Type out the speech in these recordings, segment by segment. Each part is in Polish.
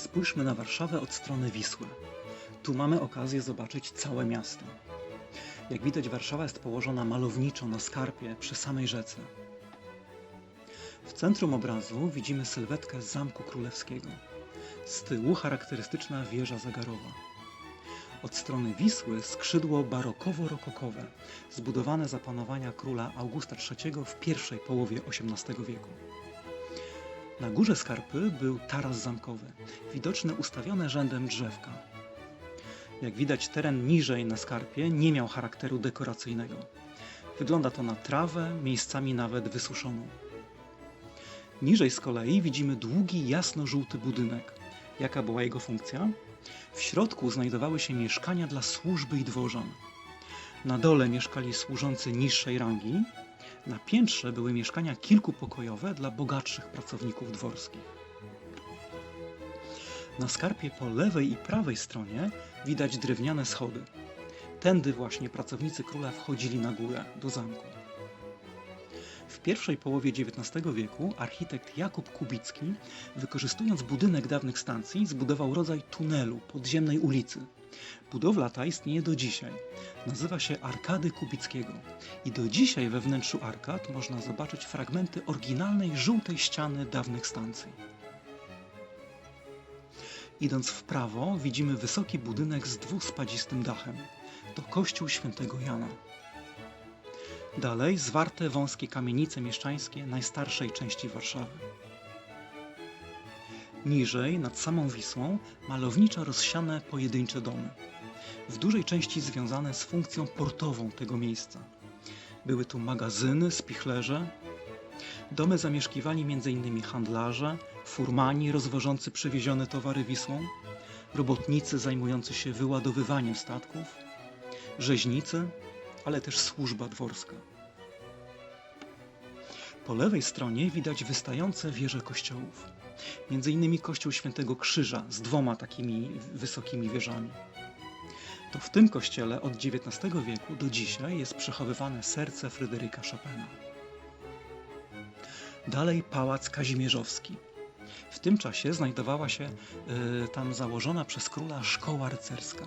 Spójrzmy na Warszawę od strony Wisły. Tu mamy okazję zobaczyć całe miasto. Jak widać, Warszawa jest położona malowniczo na skarpie przy samej rzece. W centrum obrazu widzimy sylwetkę Zamku Królewskiego. Z tyłu charakterystyczna wieża zagarowa. Od strony Wisły skrzydło barokowo-rokokowe, zbudowane za panowania króla Augusta III w pierwszej połowie XVIII wieku. Na górze skarpy był taras zamkowy, widoczny ustawione rzędem drzewka. Jak widać, teren niżej na skarpie nie miał charakteru dekoracyjnego. Wygląda to na trawę, miejscami nawet wysuszoną. Niżej z kolei widzimy długi, jasno-żółty budynek. Jaka była jego funkcja? W środku znajdowały się mieszkania dla służby i dworzan. Na dole mieszkali służący niższej rangi, na piętrze były mieszkania kilkupokojowe dla bogatszych pracowników dworskich. Na skarpie po lewej i prawej stronie widać drewniane schody. Tędy właśnie pracownicy króla wchodzili na górę do zamku. W pierwszej połowie XIX wieku architekt Jakub Kubicki, wykorzystując budynek dawnych stacji, zbudował rodzaj tunelu podziemnej ulicy. Budowla ta istnieje do dzisiaj. Nazywa się Arkady Kubickiego i do dzisiaj we wnętrzu arkad można zobaczyć fragmenty oryginalnej żółtej ściany dawnych stacji. Idąc w prawo widzimy wysoki budynek z dwuspadzistym dachem. To kościół świętego Jana. Dalej zwarte wąskie kamienice mieszczańskie najstarszej części Warszawy. Niżej, nad samą Wisłą, malowniczo rozsiane pojedyncze domy. W dużej części związane z funkcją portową tego miejsca. Były tu magazyny, spichlerze. Domy zamieszkiwali m.in. handlarze, furmani rozwożący przewiezione towary Wisłą, robotnicy zajmujący się wyładowywaniem statków, rzeźnicy, ale też służba dworska. Po lewej stronie widać wystające wieże kościołów. Między innymi kościół Świętego Krzyża z dwoma takimi wysokimi wieżami. To w tym kościele od XIX wieku do dzisiaj jest przechowywane serce Fryderyka Chopina. Dalej Pałac Kazimierzowski. W tym czasie znajdowała się y, tam założona przez króla szkoła rycerska.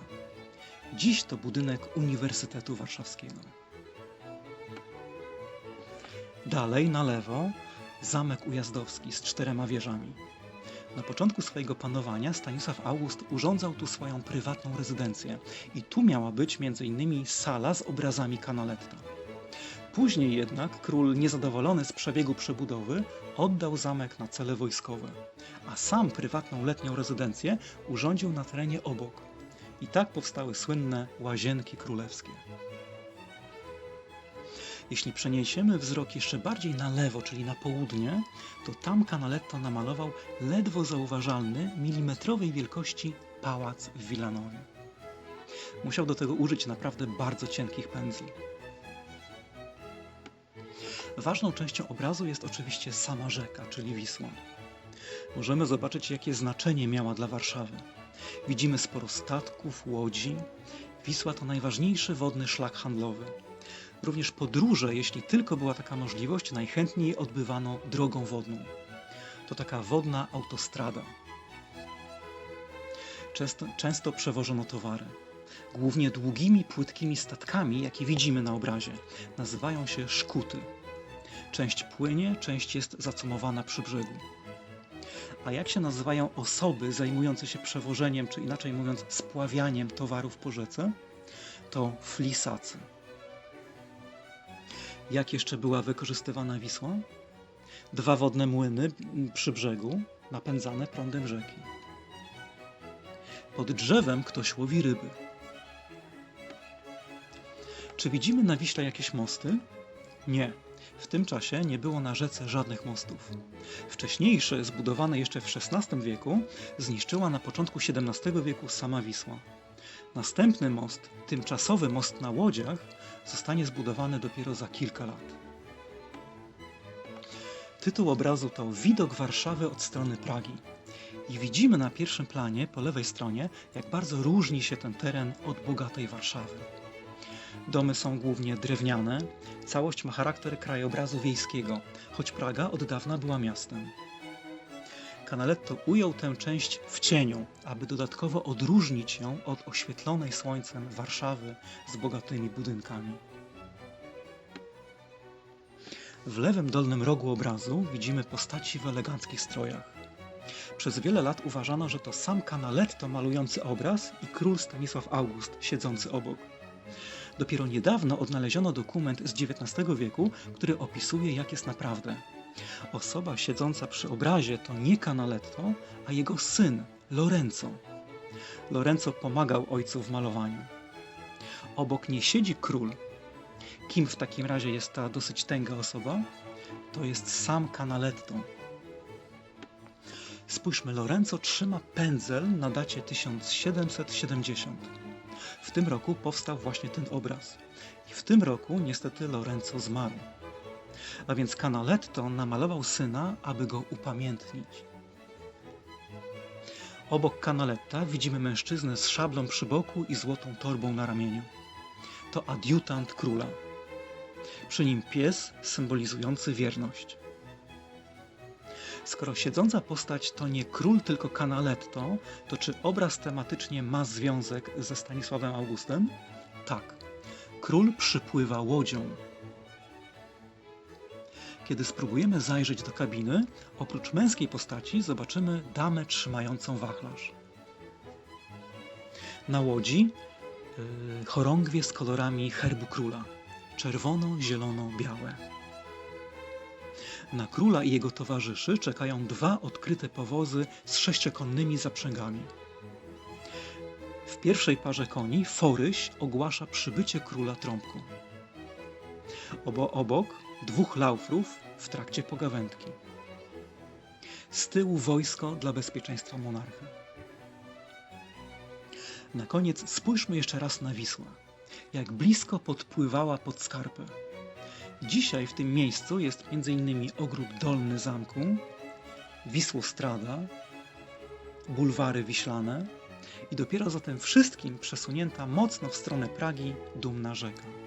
Dziś to budynek Uniwersytetu Warszawskiego. Dalej na lewo zamek ujazdowski z czterema wieżami. Na początku swojego panowania Stanisław August urządzał tu swoją prywatną rezydencję i tu miała być m.in. sala z obrazami Canaletta. Później jednak król, niezadowolony z przebiegu przebudowy, oddał zamek na cele wojskowe, a sam prywatną letnią rezydencję urządził na terenie obok. I tak powstały słynne łazienki królewskie. Jeśli przeniesiemy wzrok jeszcze bardziej na lewo, czyli na południe, to tam Canaletto namalował ledwo zauważalny, milimetrowej wielkości pałac w Wilanowie. Musiał do tego użyć naprawdę bardzo cienkich pędzli. Ważną częścią obrazu jest oczywiście sama rzeka, czyli Wisła. Możemy zobaczyć, jakie znaczenie miała dla Warszawy. Widzimy sporo statków, łodzi. Wisła to najważniejszy wodny szlak handlowy. Również podróże, jeśli tylko była taka możliwość, najchętniej odbywano drogą wodną. To taka wodna autostrada. Często, często przewożono towary. Głównie długimi, płytkimi statkami, jakie widzimy na obrazie. Nazywają się szkuty. Część płynie, część jest zacumowana przy brzegu. A jak się nazywają osoby zajmujące się przewożeniem, czy inaczej mówiąc, spławianiem towarów po rzece? To flisacy. Jak jeszcze była wykorzystywana Wisła? Dwa wodne młyny przy brzegu, napędzane prądem rzeki. Pod drzewem ktoś łowi ryby. Czy widzimy na Wiśle jakieś mosty? Nie. W tym czasie nie było na rzece żadnych mostów. Wcześniejsze, zbudowane jeszcze w XVI wieku, zniszczyła na początku XVII wieku sama Wisła. Następny most, tymczasowy most na łodziach, zostanie zbudowany dopiero za kilka lat. Tytuł obrazu to Widok Warszawy od strony Pragi. I widzimy na pierwszym planie, po lewej stronie, jak bardzo różni się ten teren od bogatej Warszawy. Domy są głównie drewniane, całość ma charakter krajobrazu wiejskiego, choć Praga od dawna była miastem. Canaletto ujął tę część w cieniu, aby dodatkowo odróżnić ją od oświetlonej słońcem Warszawy z bogatymi budynkami. W lewym dolnym rogu obrazu widzimy postaci w eleganckich strojach. Przez wiele lat uważano, że to sam Canaletto malujący obraz i król Stanisław August siedzący obok. Dopiero niedawno odnaleziono dokument z XIX wieku, który opisuje, jak jest naprawdę. Osoba siedząca przy obrazie to nie Canaletto, a jego syn Lorenzo. Lorenzo pomagał ojcu w malowaniu. Obok nie siedzi król. Kim w takim razie jest ta dosyć tęga osoba? To jest sam Canaletto. Spójrzmy, Lorenzo trzyma pędzel na dacie 1770. W tym roku powstał właśnie ten obraz. I w tym roku niestety Lorenzo zmarł. A więc Canaletto namalował syna, aby go upamiętnić. Obok Canaletta widzimy mężczyznę z szablą przy boku i złotą torbą na ramieniu. To adiutant króla. Przy nim pies symbolizujący wierność. Skoro siedząca postać to nie król, tylko Canaletto, to czy obraz tematycznie ma związek ze Stanisławem Augustem? Tak. Król przypływa łodzią. Kiedy spróbujemy zajrzeć do kabiny, oprócz męskiej postaci zobaczymy damę trzymającą wachlarz. Na łodzi yy, chorągwie z kolorami herbu króla. Czerwono, zielono, białe. Na króla i jego towarzyszy czekają dwa odkryte powozy z sześciokonnymi zaprzęgami. W pierwszej parze koni Foryś ogłasza przybycie króla trąbką. Obo obok dwóch laufrów w trakcie pogawędki. Z tyłu wojsko dla bezpieczeństwa monarcha. Na koniec spójrzmy jeszcze raz na Wisłę. Jak blisko podpływała pod skarpę. Dzisiaj w tym miejscu jest m.in. ogród dolny zamku, Wisłostrada, bulwary wiślane i dopiero za tym wszystkim przesunięta mocno w stronę Pragi dumna rzeka.